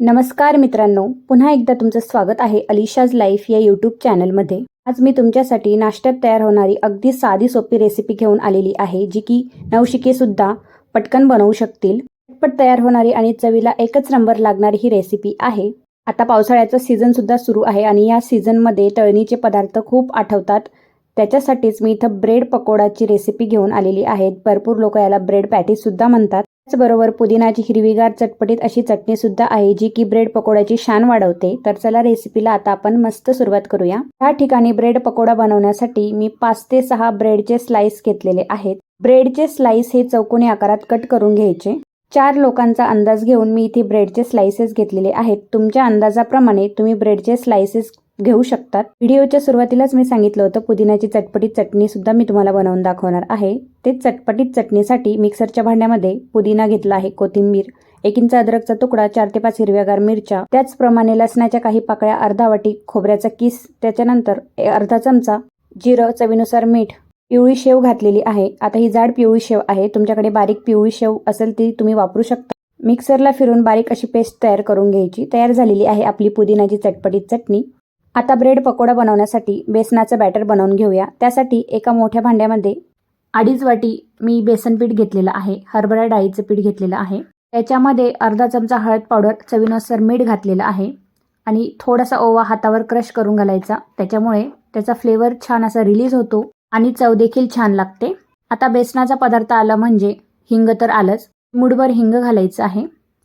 नमस्कार मित्रांनो पुन्हा एकदा तुमचं स्वागत आहे अलिशाज लाईफ या यूट्यूब चॅनलमध्ये. आज मी तुमच्यासाठी नाश्त्यात तयार होणारी अगदी साधी सोपी रेसिपी घेऊन आलेली आहे जी की नवशिकेसुद्धा पटकन बनवू शकतील. पटपट तयार होणारी आणि चवीला एकच नंबर लागणारी ही रेसिपी आहे. आता पावसाळ्याचं सीझन सुद्धा सुरू आहे आणि या सीझनमध्ये तळणीचे पदार्थ खूप आठवतात. त्याच्यासाठीच मी इथं ब्रेड पकोडाची रेसिपी घेऊन आलेली आहे. भरपूर लोक याला ब्रेड पॅटीस सुद्धा म्हणतात. त्याचबरोबर पुदिनाची हिरवीगार चटपटीत अशी चटणी सुद्धा आहे जी की ब्रेड पकोड्याची शान वाढवते. तर चला रेसिपीला आता आपण मस्त सुरुवात करूया. या ठिकाणी ब्रेड पकोडा बनवण्यासाठी मी पाच ते सहा ब्रेडचे स्लाइस घेतलेले आहेत. ब्रेडचे स्लाइस हे चौकोनी आकारात कट करून घ्यायचे. चार लोकांचा अंदाज घेऊन मी इथे ब्रेडचे स्लाइसेस घेतलेले आहेत. तुमच्या अंदाजाप्रमाणे तुम्ही ब्रेडचे स्लाइसेस घेऊ शकतात. व्हिडिओच्या सुरुवातीलाच मी सांगितलं होतं पुदिन्याची चटपटीत चटणी सुद्धा मी तुम्हाला बनवून दाखवणार आहे. ते चटपटीत चटणीसाठी मिक्सरच्या भांड्यामध्ये पुदिना घेतला आहे कोथिंबीर एक इंच अद्रकचा तुकडा चार ते पाच हिरव्यागार मिरच्या त्याचप्रमाणे लसणाच्या काही पाकळ्या अर्धा वाटी खोबऱ्याचा किस त्याच्यानंतर ए- अर्धा चमचा जिरं चवीनुसार मीठ पिवळी शेव घातलेली आहे. आता ही जाड पिवळी शेव आहे. तुमच्याकडे बारीक पिवळी शेव असेल ती तुम्ही वापरू शकता. मिक्सरला फिरून बारीक अशी पेस्ट तयार करून घ्यायची. तयार झालेली आहे आपली पुदिनाची चटपटीत चटणी. आता ब्रेड पकोडा बनवण्यासाठी बेसनाचं बॅटर बनवून घेऊया. त्यासाठी एका मोठ्या भांड्यामध्ये अडीच वाटी मी बेसन पीठ घेतलेलं आहे. हरभरा डाळीचं पीठ घेतलेलं आहे. त्याच्यामध्ये अर्धा चमचा हळद पावडर चवीनुसार मीठ घातलेलं आहे आणि थोडासा ओवा हातावर क्रश करून घालायचा. त्याच्यामुळे त्याचा फ्लेवर छान असा रिलीज होतो. आणि चव देखील छान लागते. आता बेसनाचा पदार्थ आला म्हणजे हिंग तर आलंच. मुडभर हिंग घालायचं आहे.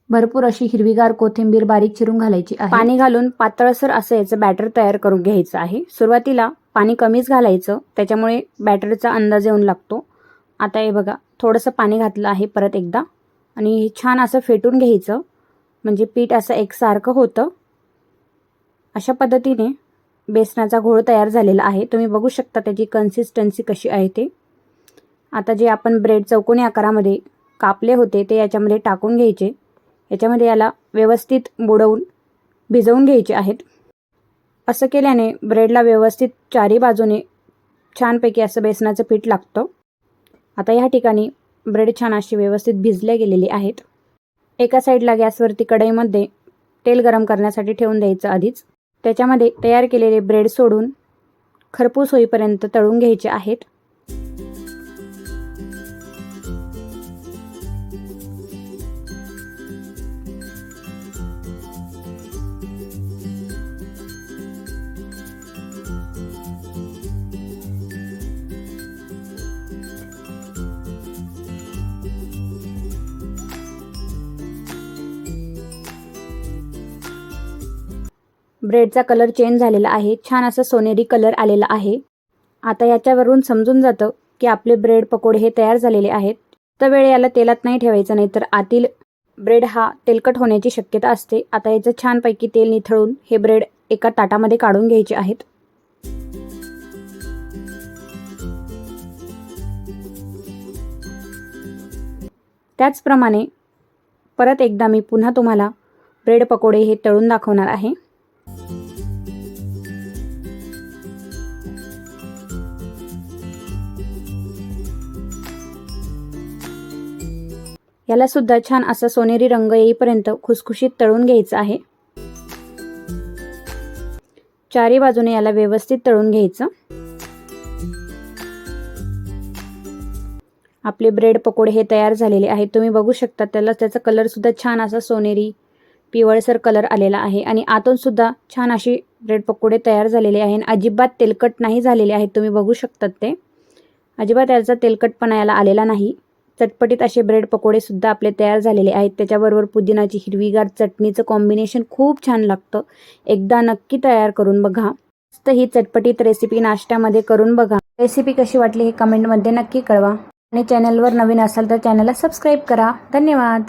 भरपूर अशी हिरवीगार कोथिंबीर बारीक चिरून घालायची आहे. पाणी घालून पातळसर असं याचं बॅटर तयार करून घ्यायचं आहे. सुरुवातीला पाणी कमीच घालायचं. त्याच्यामुळे बॅटरचा अंदाज येऊन लागतो. आता हे बघा थोडंसं पाणी घातलं आहे परत एकदा. आणि हे छान असं फेटून घ्यायचं. म्हणजे पीठ असं एकसारखं होतं. अशा पद्धतीने बेसनाचा घोळ तयार झालेला आहे. तुम्ही बघू शकता त्याची कन्सिस्टन्सी कशी आहे ते. आता जे आपण ब्रेड चौकोनी आकारामध्ये कापले होते ते याच्यामध्ये टाकून घ्यायचे. याच्यामध्ये याला व्यवस्थित बुडवून भिजवून घ्यायचे आहेत. असं केल्याने ब्रेडला व्यवस्थित चारी बाजूने छानपैकी असं बेसनाचं पीठ लागतं. आता ह्या ठिकाणी ब्रेड छान अशी व्यवस्थित भिजले गेलेली आहेत. एका साईडला गॅसवरती कढईमध्ये तेल गरम करण्यासाठी ठेवून द्यायचं आधीच. त्याच्यामध्ये तयार केलेले ब्रेड सोडून खरपूस होईपर्यंत तळून घ्यायचे आहेत. ब्रेडचा कलर चेंज झालेला आहे. छान असं सोनेरी कलर आलेला आहे. आता याच्यावरून समजून जातं की आपले ब्रेड पकोडे हे तयार झालेले आहेत. तर वेळ याला तेलात नाही ठेवायचं नाही तर आतील ब्रेड हा तेलकट होण्याची शक्यता असते. आता याचं छानपैकी तेल निथळून हे ब्रेड एका ताटामध्ये काढून घ्यायचे आहेत. त्याचप्रमाणे परत एकदा मी पुन्हा तुम्हाला ब्रेड पकोडे हे तळून दाखवणार आहे. याला सुद्धा छान असा सोनेरी रंग येईपर्यंत खुसखुशीत तळून घ्यायचं आहे. चारी बाजूने याला व्यवस्थित तळून घ्यायचं. आपले ब्रेड पकोडे हे तयार झालेले आहेत. तुम्ही बघू शकता त्याला त्याचा कलर सुद्धा छान असा सोनेरी पिवळसर कलर आलेला आहे आणि आतून सुद्धा छान अशी ब्रेड पकोडे तयार झालेले आहे आणि अजिबात तेलकट नाही झालेले आहेत. तुम्ही बघू शकतात ते. अजिबात याचा तेलकटपणा याला आलेला नाही. चटपटीत असे ब्रेड पकोडे सुद्धा आपले तयार झालेले आहेत. त्याच्याबरोबर पुदिनाची हिरवीगार चटणीचं कॉम्बिनेशन खूप छान लागतं. एकदा नक्की तयार करून बघा. मस्त ही चटपटीत रेसिपी नाश्त्यामध्ये करून बघा. रेसिपी कशी वाटली हे कमेंटमध्ये नक्की कळवा. आणि चॅनलवर नवीन असाल तर चॅनलला सबस्क्राईब करा. धन्यवाद.